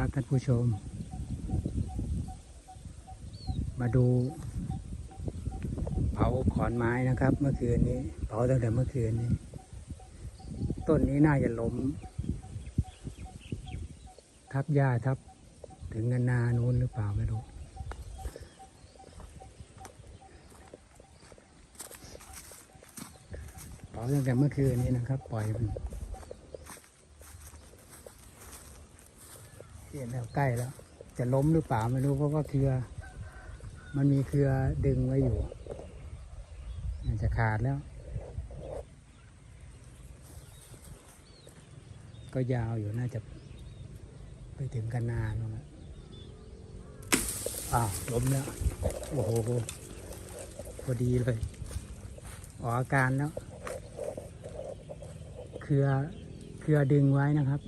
ครับท่านผู้ชม มาดู เผาขอนไม้นะครับ เมื่อคืนนี้ เผาตั้งแต่เมื่อคืนนี้ ต้นนี้น่าจะล้ม ทับหญ้าทับ ถึงกันนานู้นหรือเปล่าไม่รู้เผาตั้งแต่เมื่อคืนนี้นะครับ ปล่อยมัน เห็นแล้วใกล้แล้ว จะล้มหรือเปล่าไม่รู้เพราะว่าเครือ มันมีเครือดึงไว้อยู่อาจจะขาดแล้ว ก็ยาวอยู่น่าจะ ไปถึงกันนานแล้วอ้าวล้มแล้ว โอ้โหพอดีเลยออกอาการแล้ว เครือเครือดึงไว้นะครับ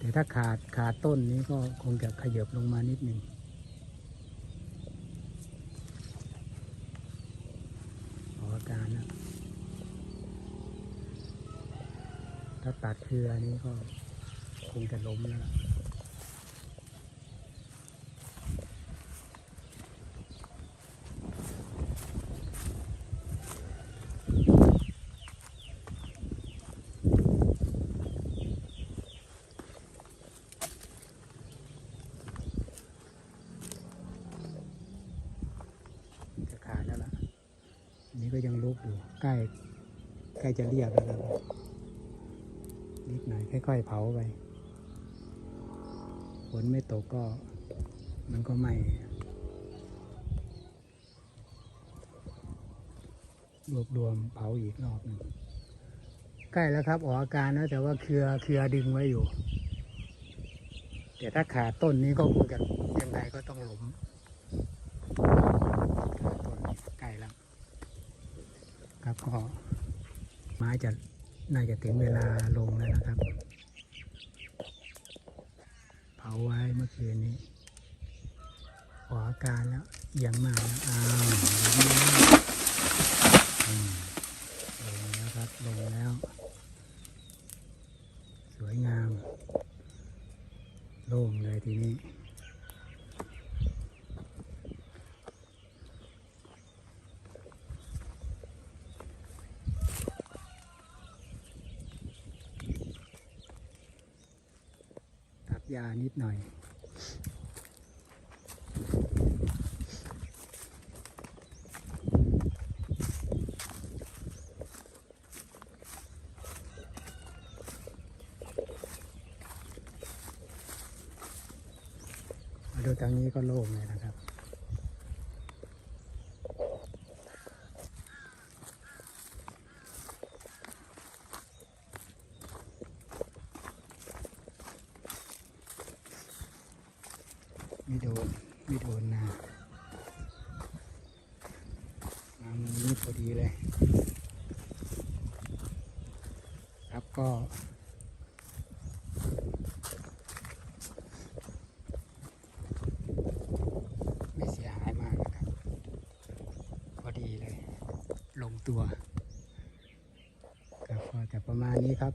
แต่ถ้าขาดขาดต้นนี้ก็คงจะขยับลงมานิดหนึ่งออาการนะถ้าตัดเครือนี้ก็คงจะล้มแล้วล่ะจะขาดแล้วล่ะ อันนี้ก็ยังลุก อยู่ใกล้ใกล้จะเรียบแล้วนิดหน่อยค่อย ๆ เผาไปฝนไม่ตกก็ มันก็ไหมรวบรวมเผาอีกรอบหนึงใกล้แล้วครับ ออกอาการแล้วแต่ว่าเครือเครือดึงไว้อยู่ แต่ถ้าขาดต้นนี้ก็คงจะยังไงก็ต้องลมขาดต้นใกล้แล้ว ครับก็ไม้ จะน่าจะถึงเวลาลงแล้วนะครับ เผาไว้เมื่อคืนนี้ออกอาการแล้วเอียังมาแล้วอ้าวอืมลงแล้วครับลงแล้ว สวยงาม โล่งเลยทีนี้ ยานิดหน่อย มาดูทางนี้ก็โล่งเลยนะครับ ไม่โดน ไม่โดนนามามุมนี้พอดีเลย ครับก็ไม่เสียหายมากนะครับพอดีเลยลงตัวครับก็จะประมาณนี้ครับ